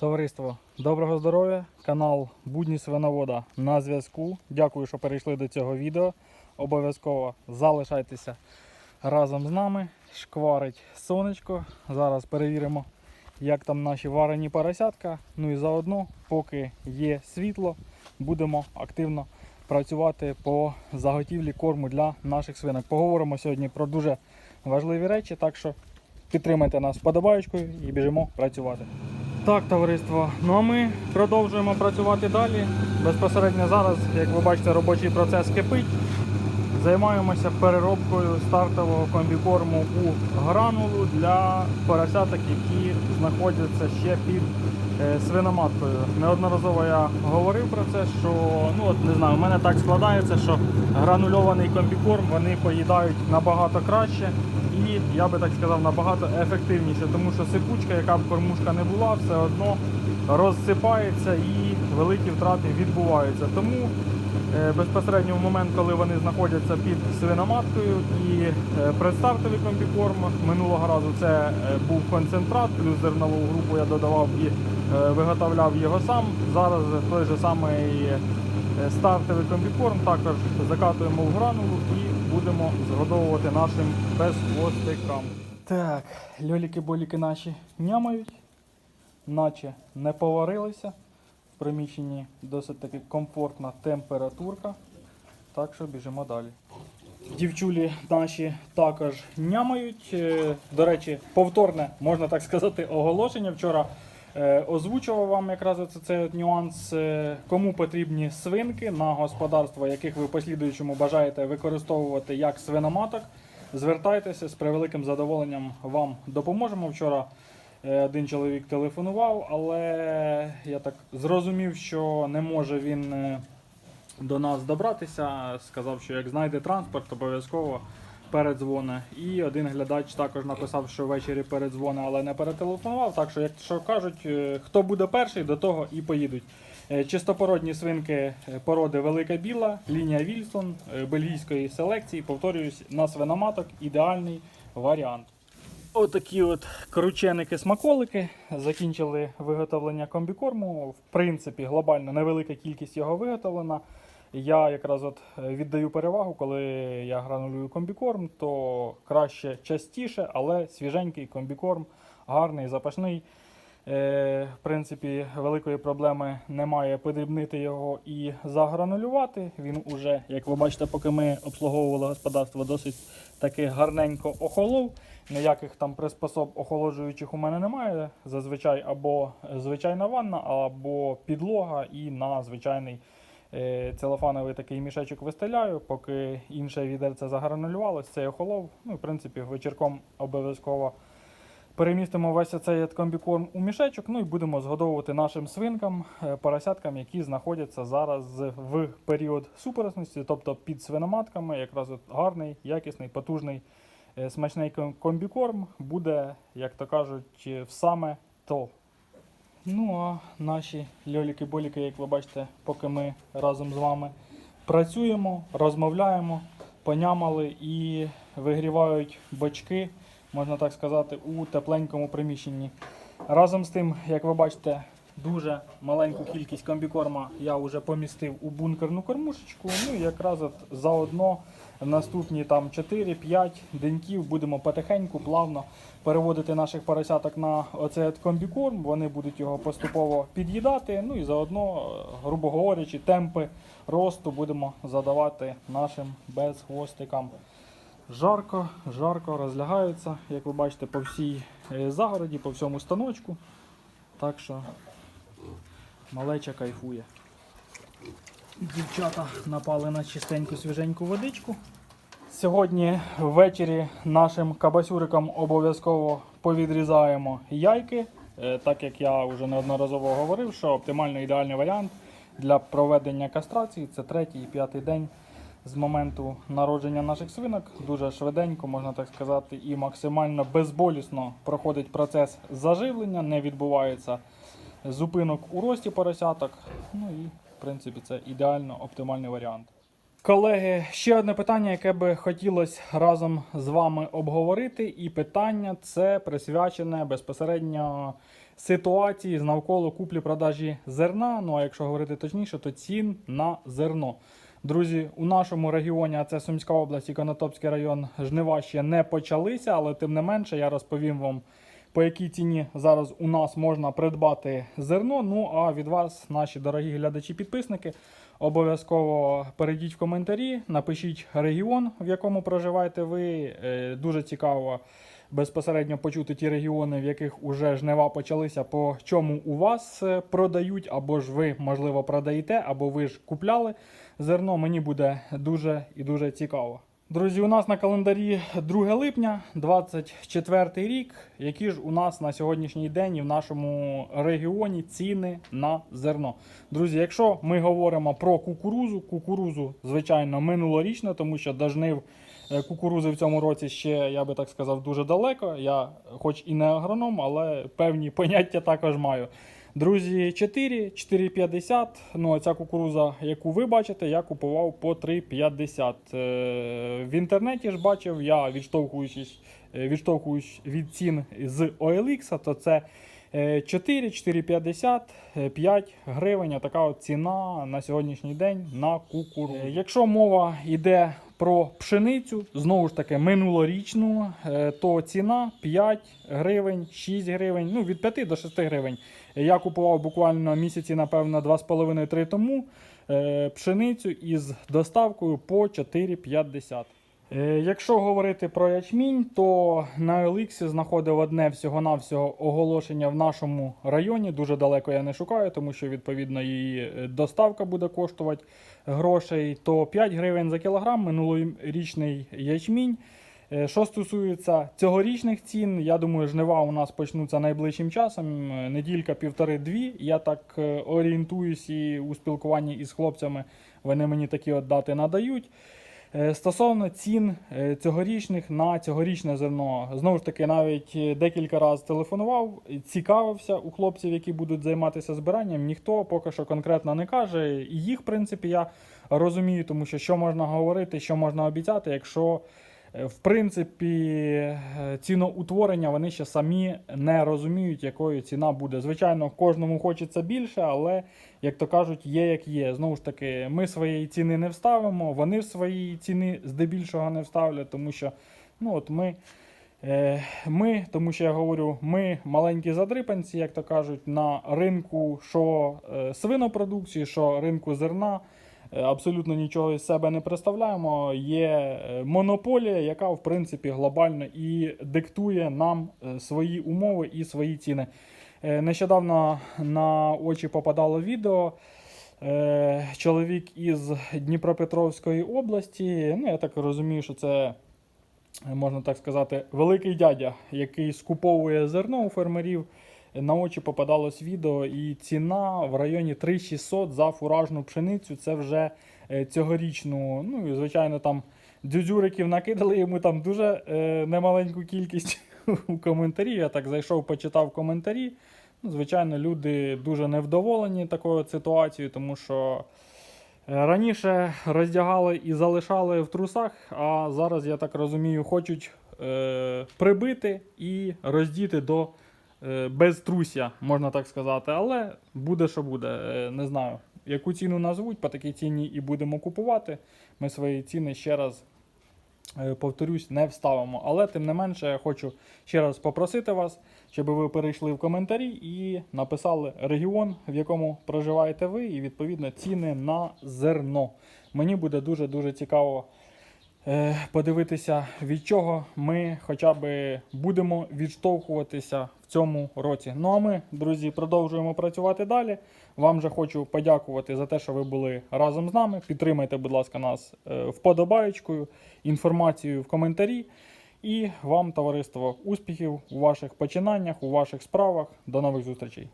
Товариство, доброго здоров'я! Канал Будні Свиновода на зв'язку. Дякую, що перейшли до цього відео. Обов'язково залишайтеся разом з нами. Шкварить сонечко. Зараз перевіримо, як там наші варені поросятка. Ну і заодно, поки є світло, будемо активно працювати по заготівлі корму для наших свинок. Поговоримо сьогодні про дуже важливі речі, так що підтримайте нас вподобаючкою і біжимо працювати. Так, товариство. Ну а ми продовжуємо працювати далі. Безпосередньо зараз, як ви бачите, робочий процес кипить. Займаємося переробкою стартового комбікорму у гранулу для поросяток, які знаходяться ще під е, свиноматкою. Неодноразово я говорив про це, що ну от не знаю, у мене так складається, що гранульований комбікорм вони поїдають набагато краще і я би так сказав набагато ефективніше, тому що сипучка, яка б кормушка не була, все одно розсипається і великі втрати відбуваються. Тому е, безпосередньо в момент, коли вони знаходяться під свиноматкою і е, предстартовий комбікорм минулого разу це е, був концентрат, плюс зернову групу я додавав і виготовляв його сам. Зараз той же самий стартовий комбікорм також закатуємо в гранулу будемо згодовувати нашим безхвостикам. Так, льоліки-боліки наші нямають, наче не поварилися. В приміщенні досить таки комфортна температурка. Так що біжимо далі. Дівчулі наші також нямають. Е, До речі, повторне, можна так сказати, оголошення. Вчора озвучував вам якраз цей от нюанс. Е, Кому потрібні свинки на господарство, яких ви послідуючому бажаєте використовувати як свиноматок, звертайтеся з превеликим задоволенням вам допоможемо. Вчора е, один чоловік телефонував, але я так зрозумів, що не може він. е, до нас добратися. Сказав, що як знайде транспорт, обов'язково передзвоне. І один глядач також написав, що ввечері передзвоне, але не перетелефонував. Так що, якщо кажуть, е, хто буде перший, до того і поїдуть. Е, Чистопородні свинки е, породи Велика Біла, лінія Вільсон, бельгійської селекції. Повторююсь, на свиноматок ідеальний варіант. Отакі от крученики-смаколики. Закінчили виготовлення комбікорму. В принципі, глобально невелика кількість його виготовлена. Я якраз от е, віддаю перевагу, коли я гранулюю комбікорм, то краще частіше, але свіженький комбікорм, гарний, запашний. Е, в принципі, великої проблеми немає подрібнити його і загранулювати. Він уже, як ви бачите, поки ми обслуговували господарство, досить таки гарненько охолов. Ніяких там приспособ охолоджуючих у мене немає. Зазвичай або звичайна ванна, або підлога і на звичайний целофановий такий мішечок вистеляю, поки інше відерце загранулювалось, цей охолов. Ну, в принципі, вечірком обов'язково перемістимо весь цей комбікорм у мішечок, ну і будемо згодовувати нашим свинкам, е, поросяткам, які знаходяться зараз в період супоросності, тобто під свиноматками, якраз от гарний, якісний, потужний, е, смачний комбікорм буде, як то кажуть, е, в саме то. Ну а наші льоліки-боліки, як ви бачите, поки ми разом з вами працюємо, розмовляємо, понямали і вигрівають бочки, можна так сказати, у тепленькому приміщенні. Разом з тим, як ви бачите, дуже маленьку кількість комбікорма я вже помістив у бункерну кормушечку. Ну і якраз от заодно наступні там 4-5 деньків будемо потихеньку, плавно переводити наших поросяток на оцей комбікорм. Вони будуть його поступово під'їдати. Ну і заодно, е, грубо говорячи, темпи росту будемо задавати нашим безхвостикам. Жарко, жарко розлягаються, як ви бачите, по всій е, загороді, по всьому станочку. Так що малеча кайфує. Дівчата напали на чистеньку свіженьку водичку. Сьогодні ввечері нашим кабасюрикам обов'язково повідрізаємо яйки, Е, так як я вже неодноразово говорив, що оптимально ідеальний варіант для проведення кастрації це третій і п'ятий день з моменту народження наших свинок. Дуже швиденько, можна так сказати, і максимально безболісно проходить процес заживлення, не відбувається зупинок у рості поросяток. Ну і в принципі це ідеально оптимальний варіант. Колеги, ще одне питання, яке би хотілося разом з вами обговорити. І питання це присвячене безпосередньо ситуації з навколо куплі-продажі зерна. Ну а якщо говорити точніше, то цін на зерно. Друзі, у нашому регіоні, а це Сумська область і Конотопський район, жнива ще не почалися, але тим не менше я розповім вам, по якій ціні зараз у нас можна придбати зерно. Ну а від вас, наші дорогі глядачі-підписники, обов'язково перейдіть в коментарі, напишіть регіон, в якому проживаєте ви. Е, Дуже цікаво безпосередньо почути ті регіони, в яких уже жнива почалися, по чому у вас е, продають, або ж ви, можливо, продаєте, або ви ж купляли зерно. Мені буде дуже і дуже цікаво. Друзі, у нас на календарі 2 липня, 24 рік. Які ж у нас на сьогоднішній день і в нашому регіоні ціни на зерно? Друзі, якщо ми говоримо про кукурузу, кукурузу, звичайно, минулорічно, тому що до жнив е, кукурузи в цьому році ще, я би так сказав, дуже далеко. Я, хоч і не агроном, але певні поняття також маю. Друзі, 4, 4,50. Ну, а ця кукуруза, яку ви бачите, я купував по 3,50. Е, В інтернеті ж бачив, я відштовхуючись, е, відштовхуюсь від цін з OLX, то це е, 4, 4,50, е, 5 гривень. Така от ціна на сьогоднішній день на кукурузу. Е, Якщо мова йде про пшеницю, знову ж таки, минулорічну, то ціна 5 гривень, 6 гривень, ну від 5 до 6 гривень. Я купував буквально місяці, напевно, 2,5-3 тому е, пшеницю із доставкою по 4,50. Е, Якщо говорити про ячмінь, то на OLX знаходив одне всього-навсього оголошення в нашому районі. Дуже далеко я не шукаю, тому що відповідно її е, доставка буде коштувати грошей. То 5 гривень за кілограм минулорічний ячмінь. Е, Що стосується цьогорічних цін, я думаю, жнива у нас почнуться найближчим часом. Неділька, півтори-дві. Я так е, орієнтуюсь і у спілкуванні із хлопцями вони мені такі от дати надають. Е, Стосовно цін цьогорічних на цьогорічне зерно, знову ж таки, навіть декілька разів телефонував, цікавився у хлопців, які будуть займатися збиранням. Ніхто поки що конкретно не каже. І їх, в принципі, я розумію, тому що що можна говорити, що можна обіцяти, якщо в принципі е, ціноутворення вони ще самі не розуміють, якою ціна буде. Звичайно, кожному хочеться більше, але як то кажуть, є як є. Знову ж таки, ми своєї ціни не вставимо, вони свої ціни здебільшого не вставлять, тому що ну, от ми. Е, Ми, тому що я говорю, ми маленькі задрипанці, як то кажуть, на ринку що е, свинопродукції, що ринку зерна. Е, Абсолютно нічого із себе не представляємо. Є е, монополія, яка в принципі глобально і диктує нам е, свої умови і свої ціни. Нещодавно на очі попадало відео. Чоловік із Дніпропетровської області. Ну, я так розумію, що це можна так сказати, великий дядя, який скуповує зерно у фермерів. На очі попадалось відео, і ціна в районі 3600 за фуражну пшеницю. Це вже е, цьогорічну. Ну і звичайно, там дзюдзюриків накидали йому там дуже е, немаленьку кількість у коментарі. Я так зайшов, почитав коментарі. Ну, звичайно, люди дуже невдоволені такою ситуацією, тому що. Е, Раніше роздягали і залишали в трусах, а зараз, я так розумію, хочуть е, прибити і роздіти до е, безтрусся, можна так сказати. Але буде, що буде. Е, не знаю, яку ціну назвуть, по такій ціні і будемо купувати. Ми свої ціни ще раз. е, Повторюсь, не вставимо. Але тим не менше, я хочу ще раз попросити вас, щоб ви перейшли в коментарі і написали регіон, в якому проживаєте ви, і відповідно ціни на зерно. Мені буде дуже дуже цікаво подивитися, від чого ми хоча б будемо відштовхуватися в цьому році. Ну а ми, друзі, продовжуємо працювати далі. Вам же хочу подякувати за те, що ви були разом з нами. Підтримайте, будь ласка, нас е, вподобаєчкою, інформацією в коментарі. І вам, товариство, успіхів у ваших починаннях, у ваших справах. До нових зустрічей.